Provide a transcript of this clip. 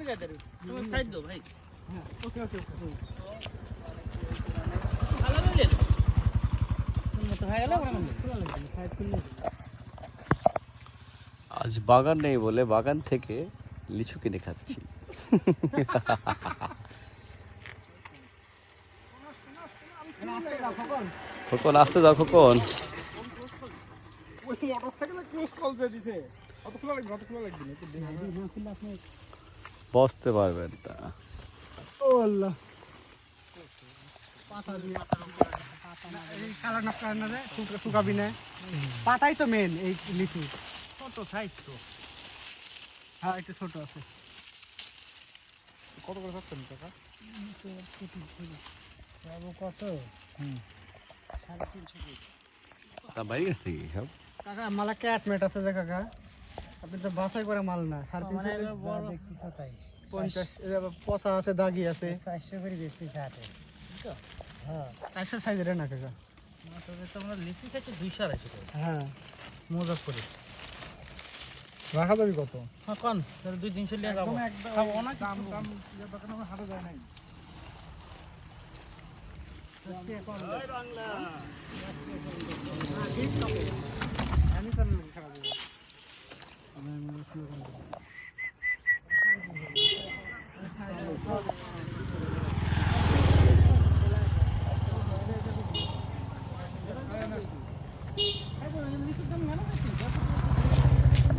মিলাই দেবে তুমি সাইড দাও ভাই। হ্যাঁ ওকে ওকে ওকে ভালো হয়ে গেল খোলা আজ বাগান নেই বলে বাগান থেকে লিচু কিনে খাচ্ছি। খোকন। আসতে যাও খোকন। মোটরসাইকেলে ক্লোজ কল দিয়ে দিছে। অত খোলা লাগবে অত খোলা লাগবে না বসতে পারবেন তা। শুকাবি না। পাতাই তো মেন এই লিচু। ছোট সাইজ তো। হ্যাঁ একটু ছোট আছে। কত করে থাকতেন টাকা? কত? সাড়ে তিনশো তা বাইরে গেছে থেকে সব? কাকা মালা ক্যাটমেট আছে যে কাকা। আপনি তো বাছাই করে মাল না সাড়ে মানে তিনশো দেখতেছ তাই। পঞ্চাশ পচা আছে দাগি আছে। চারশো করে বেশি কাটে হ্যাঁ। চারশো সাইজের না কাকা? আমরা লিচি খাচ্ছি দুইশো আড়াইশো হ্যাঁ। মজা করে রাখা যাবি কত? হ্যাঁ কন দুই তিনশো নিয়ে যাব। দাম দাম হাতে bakıyorum. Hadi önümdeki dönmene bakın.